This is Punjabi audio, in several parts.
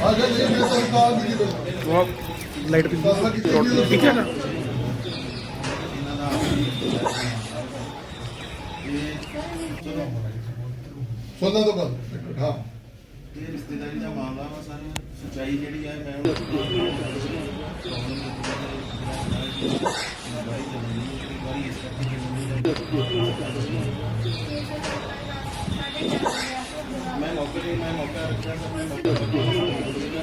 ਆ ਜਾ ਜੀ ਮੈਂ ਤਾਂ ਕਾਲ ਵੀ ਕੀਤਾ ਉਹ ਲਾਈਟ ਵੀ ਠੀਕ ਹੈ ਨਾ ਸੋਨਾ ਤੋਂ ਗੱਲ ਹਾਂ ਇਹ ਰਿਸ਼ਤੇਦਾਰੀ ਦਾ ਮਾਮਲਾ ਵਾ ਸਰ ਸਚਾਈ ਜਿਹੜੀ ਹੈ ਮੈਂ ਮੈਂ ਮੌਕੇ ਤੇ ਮੈਂ ਮੌਕਾ ਰੱਖਿਆ।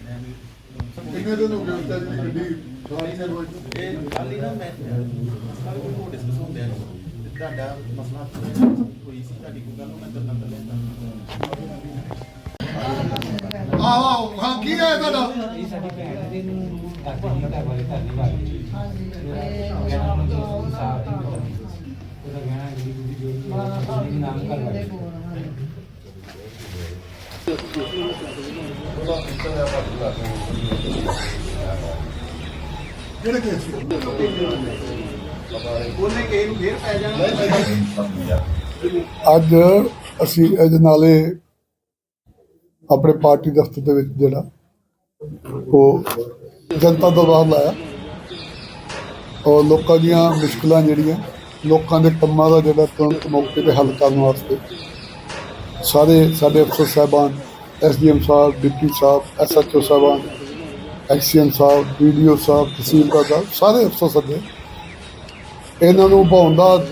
ਕਿੰਨੇ ਦਿਨ ਹੋ ਗਏ ਉਸ ਦੀ ਗੱਡੀ ਸਾਰੀ ਸਿਰ ਵਿੱਚ ਇਹ ਕੱਲ ਹੀ ਨਾ ਮੈਂ ਕੱਲ ਕੋਈ ਹੋਰ ਡਿਸਕਸ ਹੁੰਦੇ ਆ ਤੇ ਤੁਹਾਡਾ ਮਸਲਾ ਹੋਈ ਸੀ ਤੁਹਾਡੀ ਕੋਈ ਗੱਲ ਉਹ ਮੈਂ ਦੱਸਣਾ ਲੈਂਦਾ ਆਹ ਆਹ ਹਾਂ, ਕੀ ਹੈ ਤੁਹਾਡਾ? ਇਹ ਸਾਡੀ ਭੈਣ ਦੇ ਨੂੰ ਦਾਦੀ ਜੀ ਦਾ ਬਾਰੇ ਧਰਨੀ ਵਾਲੀ ਹਾਂਜੀ ਜਿਹੜੀ ਕੇਸ ਉਹਨੇ ਨੂੰ ਫੇਰ ਪੈ ਜਾਣਾ? ਅੱਜ ਅਸੀਂ ਇਹਦੇ ਨਾਲੇ ਆਪਣੇ ਪਾਰਟੀ ਦਫ਼ਤਰ ਦੇ ਵਿੱਚ ਜਿਹੜਾ ਉਹ ਜਨਤਾ ਦਰਬਾਰ ਲਾਇਆ। ਔਰ ਲੋਕਾਂ ਦੀਆਂ ਮੁਸ਼ਕਲਾਂ ਜਿਹੜੀਆਂ, ਲੋਕਾਂ ਦੇ ਕੰਮਾਂ ਦਾ ਜਿਹੜਾ ਤੁਰੰਤ ਮੌਕੇ ਤੇ ਹੱਲ ਕਰਨ ਵਾਸਤੇ। ਸਾਰੇ ਸਾਡੇ ਅਫਸਰ ਸਾਹਿਬਾਨ, ਐਸਡੀਐਮ ਸਾਹਿਬ, ਡਿਪਟੀ ਸਾਹਿਬ, ਐਸਐਚਓ ਸਾਹਿਬਾਨ, ਐਕਸੀਐਮ ਸਾਹਿਬ ਵੀਡੀਓ ਸਾਹਿਬ ਤਹਿਸੀਲਦਾਰ ਸਾਹਿਬ ਸਾਰੇ ਅਫਸਰ ਸੱਦੇ ਇਹਨਾਂ ਨੂੰ ਭਾਉਣ ਦਾ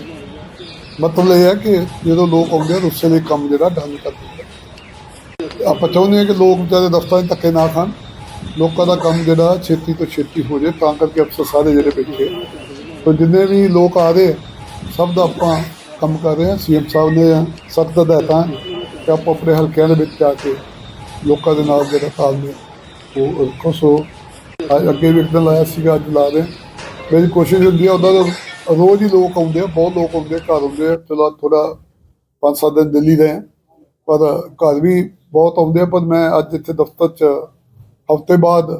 ਮਤਲਬ ਇਹ ਹੈ ਕਿ ਜਦੋਂ ਲੋਕ ਆਉਂਦੇ ਆ ਉਸੇ ਲਈ ਕੰਮ ਜਿਹੜਾ ਡਨ ਕਰ ਦਿੰਦਾ ਆਪਾਂ ਚਾਹੁੰਦੇ ਹਾਂ ਕਿ ਲੋਕ ਵਿਚਾਰੇ ਦਫ਼ਤਰਾਂ 'ਚ ਧੱਕੇ ਨਾ ਖਾਣ। ਲੋਕਾਂ ਦਾ ਕੰਮ ਜਿਹੜਾ ਛੇਤੀ ਤੋਂ ਛੇਤੀ ਹੋ ਜਾਏ ਤਾਂ ਕਰਕੇ ਅਫਸਰ ਸਾਰੇ ਜਿਹੜੇ ਬੈਠੇ ਤੋਂ ਜਿੰਨੇ ਵੀ ਲੋਕ ਆ ਰਹੇ ਸਭ ਦਾ ਆਪਾਂ ਕੰਮ ਕਰ ਰਹੇ ਹਾਂ। ਸੀਐਮ ਸਾਹਿਬ ਨੇ ਸਖਤ ਹਦਾਇਤਾਂ ਕਿ ਆਪਾਂ ਆਪਣੇ ਹਲਕਿਆਂ ਦੇ ਵਿੱਚ ਜਾ ਕੇ ਲੋਕਾਂ ਦੇ ਨਾਲ ਜਿਹੜਾ ਤਾਲਮੇਲ ਉਹ ਰੱਖੋ। ਸੋ ਅੱਗੇ ਵੀ ਇੱਕ ਦਿਨ ਲਾਇਆ ਸੀਗਾ ਅੱਜ ਲਾ ਰਹੇ। ਮੇਰੀ ਕੋਸ਼ਿਸ਼ ਹੁੰਦੀ ਹੈ ਉਹਦਾ ਰੋਜ਼ ਹੀ ਲੋਕ ਆਉਂਦੇ ਆ ਬਹੁਤ ਲੋਕ ਆਉਂਦੇ ਆ, ਘਰ ਆਉਂਦੇ ਆ। ਚਲੋ ਥੋੜਾ ਪੰਜ ਸੱਤ ਦਿਨ ਦਿੱਲੀ ਰਹੇ ਪਰ ਘਰ ਵੀ ਬਹੁਤ ਆਉਂਦੇ ਆ। ਪਰ ਮੈਂ ਅੱਜ ਇੱਥੇ ਦਫ਼ਤਰ 'ਚ ਹਫ਼ਤੇ ਬਾਅਦ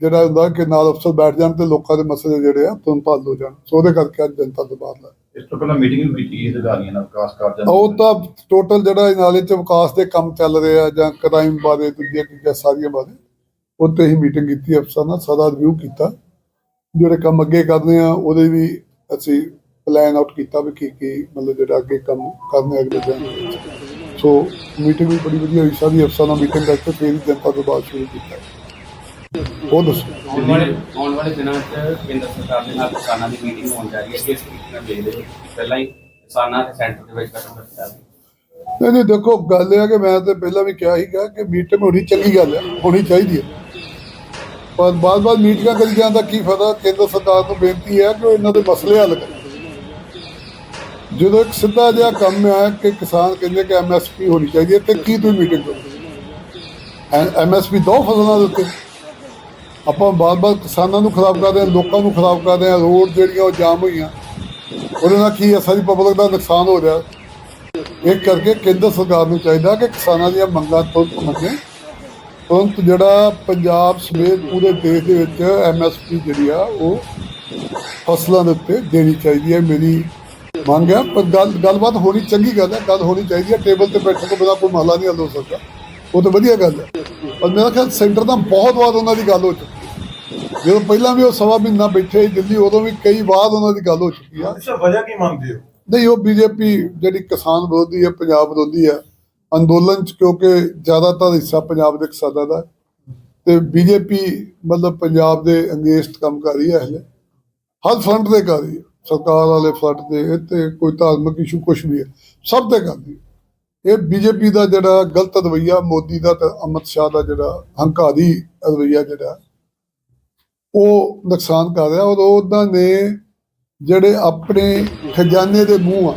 ਜਿਹੜਾ ਹੁੰਦਾ ਕਿ ਨਾਲ ਅਫਸਰ ਬੈਠ ਜਾਣ ਤੇ ਲੋਕਾਂ ਦੇ ਮਸਲੇ ਜਿਹੜੇ ਆ ਤੁਰੰਤ ਹੱਲ ਹੋ ਜਾਣ ਸੋ ਉਹਦੇ ਕਰਕੇ ਅੱਜ ਜਨਤਾ ਦੇ ਬਾਹਰ ਲਾ ਇਸ ਤੋਂ ਪਹਿਲਾਂ ਮੀਟਿੰਗ ਵੀ ਕੀਤੀ ਇਸ ਅਧਿਕਾਰੀਆਂ ਨਾਲ ਵਿਕਾਸ ਕਾਰਜਾਂ। ਉਹ ਤਾਂ ਟੋਟਲ ਜਿਹੜਾ ਨਾਲੇ 'ਚ ਵਿਕਾਸ ਦੇ ਕੰਮ ਚੱਲ ਰਹੇ ਆ ਜਾਂ ਕ੍ਰਾਈਮ ਬਾਰੇ ਦੂਜੀਆਂ ਚੀਜ਼ਾਂ ਸਾਰੀਆਂ ਬਾਰੇ ਉੱਤੇ ਹੀ ਮੀਟਿੰਗ ਕੀਤੀ ਅਫਸਰ ਨਾਲ ਸਾਰਾ ਰਿਵਿਊ ਕੀਤਾ ਜਿਹੜੇ ਕੰਮ ਅੱਗੇ ਕਰਨੇ ਆ ਉਹਦੇ ਵੀ ਅਸੀਂ ਪਲਾਨ ਆਊਟ ਕੀਤਾ ਵੀ ਕੀ ਕੀ ਮਤਲਬ ਜਿਹੜਾ ਅੱਗੇ ਕੰਮ ਕਰਨੇ ਅਗਲੇ ਦਿਨ। ਸੋ ਮੀਟਿੰਗ ਵੀ ਬੜੀ ਵਧੀਆ ਹੋਈ ਸਾਰੀ ਅਫਸਰਾਂ ਨਾਲ ਮੀਟਿੰਗ ਕਰਕੇ ਫਿਰ ਜਨਤਾ ਤੋਂ ਬਾਅਦ ਸ਼ੁਰੂ ਕੀਤਾ। ਉਹ ਦੱਸੋ? ਆਉਣ ਵਾਲੇ ਆਉਣ ਵਾਲੇ ਦਿਨਾਂ 'ਚ ਕੇਂਦਰ ਸਰਕਾਰ ਦੇ ਨਾਲ ਕਿਸਾਨਾਂ ਦੀ ਮੀਟਿੰਗ ਹੋਣ ਜਾ ਰਹੀ ਹੈ ਕਿਸ ਤਰੀਕੇ ਨਾਲ ਦੇਖਦੇ ਹੋ? ਪਹਿਲਾਂ ਹੀ ਕਿਸਾਨਾਂ ਦੇ ਸੈਂਟਰ ਦੇ ਵਿੱਚ ਕਦਮ ਰੱਖਿਆ ਸੀ। ਨਹੀਂ ਨਹੀਂ ਦੇਖੋ ਗੱਲ ਇਹ ਹੈ ਕਿ ਮੈਂ ਤੇ ਪਹਿਲਾਂ ਵੀ ਕਿਹਾ ਸੀਗਾ ਕਿ ਮੀਟਿੰਗ ਹੋਣੀ ਚੰਗੀ ਗੱਲ ਹੈ ਹੋਣੀ ਚਾਹੀਦੀ ਹੈ ਪਰ ਬਾਰ-ਬਾਰ ਮੀਟਿੰਗਾਂ ਕਰੀ ਜਾਣ ਦਾ ਕੀ ਫਾਇਦਾ? ਕੇਂਦਰ ਸਰਕਾਰ ਨੂੰ ਬੇਨਤੀ ਹੈ ਕਿ ਉਹ ਇਹਨਾਂ ਦੇ ਮਸਲੇ ਹੱਲ ਕਰੇ। ਜਦੋਂ ਇੱਕ ਸਿੱਧਾ ਜਿਹਾ ਕੰਮ ਹੈ ਕਿ ਕਿਸਾਨ ਕਹਿੰਦੇ ਕਿ ਐਮਐਸਪੀ ਹੋਣੀ ਚਾਹੀਦੀ ਹੈ, ਤੇ ਕੀ ਤੁਸੀਂ ਮੀਟਿੰਗ ਕਰੋ ਐਮਐਸਪੀ ਦੋ ਫਸਲਾਂ ਦੇ ਉੱਤੇ। ਆਪਾਂ ਬਾਰ-ਬਾਰ ਕਿਸਾਨਾਂ ਨੂੰ ਖਰਾਬ ਕਰਦੇ ਹਾਂ, ਲੋਕਾਂ ਨੂੰ ਖਰਾਬ ਕਰਦੇ ਹਾਂ, ਰੋਡ ਜਿਹੜੀਆਂ ਉਹ ਜਾਮ ਹੋਈਆਂ। ਉਹਦੇ ਨਾਲ ਕੀ ਹੈ? ਸਾਰੀ ਪਬਲਿਕ ਦਾ ਨੁਕਸਾਨ ਹੋ ਰਿਹਾ। ਇਹ ਕਰਕੇ ਕੇਂਦਰ ਸਰਕਾਰ ਨੂੰ ਚਾਹੀਦਾ ਕਿ ਕਿਸਾਨਾਂ ਦੀਆਂ ਮੰਗਾਂ ਤੁਰੰਤ ਮੰਗੇ। ਤੁਰੰਤ ਜਿਹੜਾ ਪੰਜਾਬ ਸਮੇਤ ਪੂਰੇ ਦੇਸ਼ ਦੇ ਵਿੱਚ ਐਮਐਸਪੀ ਜਿਹੜੀ ਆ, ਉਹ ਫਸਲਾਂ ਦੇ ਉੱਤੇ ਦੇਣੀ ਚਾਹੀਦੀ ਹੈ। ਮੇਰੀ ਮੰਗ ਹੈ ਪਰ ਗੱਲ ਗੱਲਬਾਤ ਹੋਣੀ ਚੰਗੀ ਗੱਲ ਹੈ ਗੱਲ ਹੋਣੀ ਚਾਹੀਦੀ ਹੈ। ਟੇਬਲ ਤੇ ਬੈਠਣ ਤੋਂ ਬਿਨਾਂ ਕੋਈ ਮਸਲਾ ਨਹੀਂ ਹੱਲ ਹੋ ਸਕਦਾ। ਉਹ ਤਾਂ ਵਧੀਆ ਗੱਲ ਹੈ। ਪਰ ਮੇਰਾ ਖਿਆਲ ਸੈਂਟਰ ਦਾ ਬਹੁਤ ਵਾਰ ਉਹਨਾਂ ਦੀ ਗੱਲ ਹੋ ਚੁੱਕੀ ਹੈ। ਜਦੋਂ ਪਹਿਲਾਂ ਵੀ ਉਹ ਸਵਾ ਮਹੀਨਾ ਬੈਠੇ ਸੀ ਦਿੱਲੀ ਉਦੋਂ ਵੀ ਕਈ ਵਾਰ ਉਹਨਾਂ ਦੀ ਗੱਲ ਹੋ ਚੁੱਕੀ ਆ ਅੱਛਾ ਵਜ੍ਹਾ ਕੀ ਮੰਨਦੇ ਹੋ? ਨਹੀਂ ਉਹ ਬੀਜੇਪੀ ਜਿਹੜੀ ਕਿਸਾਨ ਵਿਰੋਧੀ ਹੈ ਪੰਜਾਬ ਵਿਰੋਧੀ ਹੈ ਅੰਦੋਲਨ ਚ ਕਿਉਂਕਿ ਜ਼ਿਆਦਾਤਰ ਹਿੱਸਾ ਪੰਜਾਬ ਦੇ ਕਿਸਾਨਾਂ ਦਾ। ਤੇ ਬੀਜੇਪੀ ਮਤਲਬ ਪੰਜਾਬ ਦੇ ਅੰਗੇਸਟ ਕੰਮ ਕਰ ਰਹੀ ਹੈ ਹਲੇ। ਹਰ ਫਰੰਟ ਤੇ ਕਰ ਰਹੀ ਹੈ। ਸਰਕਾਰ ਵਾਲੇ ਫਰੰਟ ਤੇ ਤੇ ਕੋਈ ਧਾਰਮਿਕ ਇਸ਼ੂ ਕੁਝ ਵੀ ਹੈ। ਸਭ ਤੇ ਕਰਦੀ ਇਹ ਬੀਜੇਪੀ ਦਾ ਜਿਹੜਾ ਗਲਤ ਰਵਈਆ ਮੋਦੀ ਦਾ ਤੇ ਅਮਿਤ ਸ਼ਾਹ ਦਾ ਜਿਹੜਾ ਹੰਕਾਰੀ ਰਵਈਆ ਜਿਹੜਾ ਉਹ ਨੁਕਸਾਨ ਕਰ ਰਿਹਾ। ਔਰ ਉਹਨਾਂ ਨੇ ਜਿਹੜੇ ਆਪਣੇ ਖਜ਼ਾਨੇ ਦੇ ਮੂੰਹ ਆ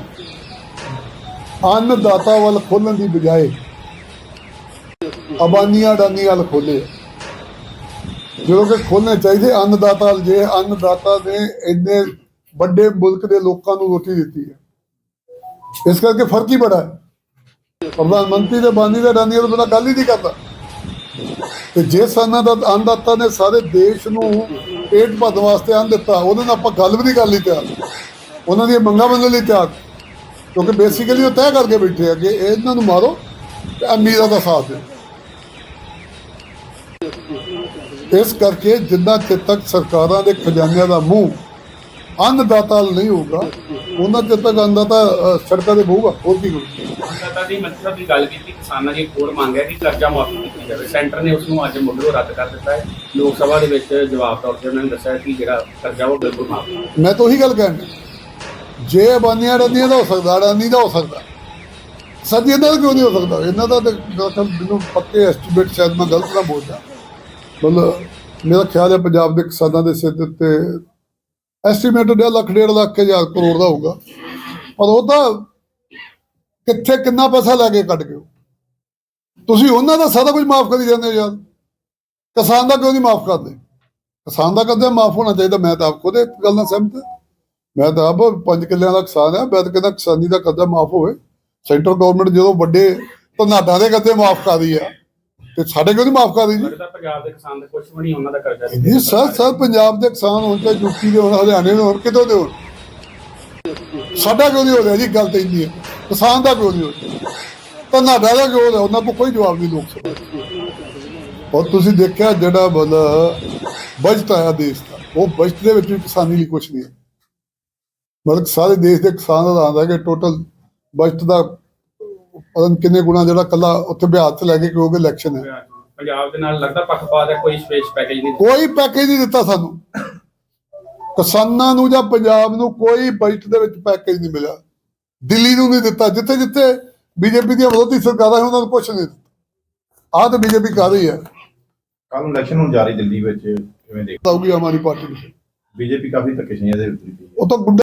ਅੰਨਦਾਤਾ ਵੱਲ ਖੋਲਣ ਦੀ ਬਜਾਏ ਅਬਾਨੀਆਂ ਡਾਨੀਆਂ ਵੱਲ ਖੋਲੇ ਜਦੋਂ ਕਿ ਖੋਲਣੇ ਚਾਹੀਦੇ ਅੰਨਦਾਤਾ ਵੱਲ, ਜੇ ਅੰਨਦਾਤਾ ਨੇ ਇੰਨੇ ਵੱਡੇ ਮੁਲਕ ਦੇ ਲੋਕਾਂ ਨੂੰ ਰੋਟੀ ਦਿੱਤੀ ਹੈ। ਇਸ ਕਰਕੇ ਫ਼ਰਕ ਹੀ ਬੜਾ ਹੈ। ਪ੍ਰਧਾਨ ਮੰਤਰੀ ਦੇ ਬਾਨੀ ਦੇ ਡਾਨੀ ਤੋਂ ਬਿਨਾਂ ਗੱਲ ਹੀ ਨਹੀਂ ਕਰਦਾ। ਤੇ ਜੇ ਸਾਨਾ ਦਾ ਅੰਨਦਾਤਾ ਨੇ ਸਾਰੇ ਦੇਸ਼ ਨੂੰ ਪੇਟ ਭਰਨ ਵਾਸਤੇ ਅੰਨ ਦਿੱਤਾ, ਉਹਦੇ ਨਾਲ ਆਪਾਂ ਗੱਲ ਵੀ ਨਹੀਂ ਕਰ ਲਈ ਤਿਆਰ। ਉਹਨਾਂ ਦੀਆਂ ਮੰਗਾਂ ਮੰਨਣ ਲਈ ਤਿਆਰ। ਕਿਉਂਕਿ ਬੇਸਿਕਲੀ ਉਹ ਤੈਅ ਕਰਕੇ ਬੈਠੇ ਆ ਕਿ ਇਹਨਾਂ ਨੂੰ ਮਾਰੋ ਤੇ ਅਮੀਰਾਂ ਦਾ ਸਾਥ ਦਿਓ। ਇਸ ਕਰਕੇ ਜਿੰਨਾ ਚਿਰ ਤੱਕ ਸਰਕਾਰਾਂ ਦੇ ਖਜ਼ਾਨਿਆਂ ਦਾ ਮੂੰਹ ਅੰਨਦਾਤਾ ਨਹੀਂ ਹੋਊਗਾ ਉਹਨਾਂ ਚਿਰ ਤੱਕ ਅੰਨਦਾਤਾ ਸੜਕਾਂ ਤੇ ਬਹੂਗਾ ਹੋਰ ਕੀ ਕਰੂਗਾ ਅੰਦਾਤਾ ਦੀ ਮਤਲਬ ਦੀ ਗੱਲ ਕੀਤੀ ਕਿਸਾਨਾਂ ਦੀ ਕੋਰ ਮੰਗ ਹੈ ਕਿ ਕਰਜ਼ਾ ਮਾਫੀ ਕੀਤੀ ਜਾਵੇ ਸੈਂਟਰ ਨੇ ਉਸ ਨੂੰ ਅੱਜ ਮੁੱਢੋਂ ਰੱਦ ਕਰ ਦਿੱਤਾ ਹੈ ਲੋਕ ਸਭਾ ਦੇ ਵਿੱਚ ਜਵਾਬ ਤੌਰ ਤੇ ਉਹਨਾਂ ਨੇ ਦੱਸਿਆ ਕਿ ਜਿਹੜਾ ਕਰਜ਼ਾ ਉਹ ਬਿਲਕੁਲ ਮਾਫ ਮੈਂ ਤਾਂ ਉਹੀ ਗੱਲ ਕਹਿਣ। ਜੇ ਅਬਾਨੀਆਂ ਰੰਦੀਆਂ ਦਾ ਹੋ ਸਕਦਾ ਅਡਾਨੀ ਦਾ ਹੋ ਸਕਦਾ ਸਦੀ ਇਹਨਾਂ ਦਾ ਕਿਉਂ ਨਹੀਂ ਹੋ ਸਕਦਾ ਇਹਨਾਂ ਦਾ ਤਾਂ ਮੈਨੂੰ ਪੱਕੇ ਐਸਟੀਮੇਟ ਸ਼ਾਇਦ ਮੈਂ ਗਲਤ ਨਾ ਬੋਲਦਾ ਮਤਲਬ ਮੇਰਾ ਖਿਆਲ ਹੈ ਪੰਜਾਬ ਦੇ ਕਿਸਾਨਾਂ ਦੇ ਸਿਰ ਉੱਤੇ ਐਸਟੀਮੇਟ ਡੇਢ ਲੱਖ ਡੇਢ ਲੱਖ ਕੇ ਹਜ਼ਾਰ ਕਰੋੜ ਦਾ ਹੋਊਗਾ। ਪਰ ਉਹ ਤਾਂ ਕਿੱਥੇ ਕਿੰਨਾ ਪੈਸਾ ਲੈ ਕੇ ਕੱਢ ਗਏ ਉਹ? ਤੁਸੀਂ ਉਹਨਾਂ ਦਾ ਸਾਰਾ ਕੁਝ ਮਾਫ ਕਰੀ ਜਾਂਦੇ ਹੋ ਯਾਰ। ਕਿਸਾਨ ਦਾ ਕਿਉਂ ਨਹੀਂ ਮਾਫ ਕਰਦੇ? ਕਿਸਾਨ ਦਾ ਕਦੇ ਮਾਫ ਹੋਣਾ ਚਾਹੀਦਾ, ਮੈਂ ਤਾਂ ਆਪ ਖੁਦ ਇਹ ਗੱਲ ਨਾਲ ਸਹਿਮਤ ਮੈਂ ਤਾਂ ਆਪ ਪੰਜ ਕਿੱਲਿਆਂ ਦਾ ਕਿਸਾਨ ਆ ਮੈਂ ਤਾਂ ਕਹਿੰਦਾ ਕਿਸਾਨੀ ਦਾ ਕਰਜ਼ਾ ਮਾਫ ਹੋਵੇ। ਸੈਂਟਰ ਗਵਰਨਮੈਂਟ ਜਦੋਂ ਵੱਡੇ ਧਨਾਡਾਂ ਦੇ ਕਰਜ਼ੇ ਮਾਫ ਕਰ ਰਹੀ ਹੈ ਤੇ ਸਾਡੇ ਕਿਉਂ ਨਹੀਂ ਮਾਫ ਕਰ ਰਹੀ ਜੀ? ਲੱਗਦਾ ਪੰਜਾਬ ਦੇ ਕਿਸਾਨ ਦੇ ਕੁਝ ਵੀ ਨਹੀਂ ਉਹਨਾਂ ਦਾ ਕਰਜ਼ਾ ਨਹੀਂ ਜੀ ਸਰ ਸਰ ਪੰਜਾਬ ਦੇ ਕਿਸਾਨ ਹੋਣ ਚਾਹੇ ਯੂਪੀ ਦੇ ਹੋਣ ਹਰਿਆਣੇ ਦੇ ਹੋਣ ਕਿਤੋਂ ਦੇ ਹੋਣ। ਸਾਡਾ ਕਿਉਂ ਨਹੀਂ ਹੋ ਰਿਹਾ ਜੀ ਗੱਲ ਤਾਂ ਇੰਨੀ ਹੈ। ਕਿਸਾਨ ਦਾ ਕਿਉਂ ਨਹੀਂ ਹੋ ਰਿਹਾ? ਧਨਾਡਾ ਦਾ ਕਿਉਂ ਹੋ ਰਿਹਾ? ਉਹਨਾਂ ਕੋਲ ਕੋਈ ਜਵਾਬ ਨਹੀਂ ਲੋਕ ਸਭਾ 'ਚ। ਔਰ ਤੁਸੀਂ ਦੇਖਿਆ ਜਿਹੜਾ ਮਤਲਬ ਬਜਟ ਆਇਆ ਦੇਸ਼ ਦਾ ਉਹ ਬਜਟ ਦੇ ਵਿੱਚ ਵੀ ਕਿਸਾਨੀ ਲਈ ਕੁਝ ਨਹੀਂ ਹੈ। ਮਤਲਬ ਸਾਰੇ ਦੇਸ਼ ਦੇ ਕਿਸਾਨ ਦਾ ਆਂਦਾ ਕਿ ਟੋਟਲ ਬਜਟ ਦਾ ਪਤਾ ਨੀ ਕਿੰਨੇ ਗੁਣਾ ਜਿਹੜਾ ਕੱਲਾ ਉੱਥੇ ਬਿਹਾਰ ਚ ਲੈ ਕੇ ਕਿਉਂਕਿ ਇਲੈਕਸ਼ਨ ਹੈ। ਪੰਜਾਬ ਦੇ ਨਾਲ ਲੱਗਦਾ ਪੱਖਪਾਤ ਹੈ ਕੋਈ ਸਪੇਸ ਪੈਕੇਜ ਨਹੀਂ ਕੋਈ ਪੈਕੇਜ ਨਹੀਂ ਦਿੱਤਾ ਸਾਨੂੰ। ਕਿਸਾਨਾਂ ਨੂੰ ਜਾਂ ਪੰਜਾਬ ਨੂੰ ਕੋਈ ਬਜਟ ਦੇ ਵਿੱਚ ਪੈਕੇਜ ਨਹੀਂ ਮਿਲਿਆ। ਦਿੱਲੀ ਨੂੰ ਨਹੀਂ ਦਿੱਤਾ। ਜਿੱਥੇ ਜਿੱਥੇ ਬੀਜੇਪੀ ਦੀਆਂ ਵਿਰੋਧੀ ਸਰਕਾਰਾਂ ਹੈ ਉਹਨਾਂ ਨੂੰ ਕੁਛ ਨਹੀਂ ਦਿੱਤਾ। ਆਹ ਤਾਂ ਬੀਜੇਪੀ ਕਰ ਰਹੀ ਹੈ। ਕੱਲ ਨੂੰ ਇਲੈਕਸ਼ਨ ਹੋਣ ਜਾ ਰਹੀ ਦਿੱਲੀ ਵਿੱਚ ਕਿਵੇਂ ਦੇਖ ਆਊਗੀ ਹਮਾਰੀ ਪਾਰਟੀ ਨੂੰ ਬੀਜੇਪੀ ਕਾਫੀ ਧੱਕੇਸ਼ਾਹੀਆਂ ਦੇ ਵਿੱਚ ਉਹ ਤਾਂ ਗੁੰਡਾ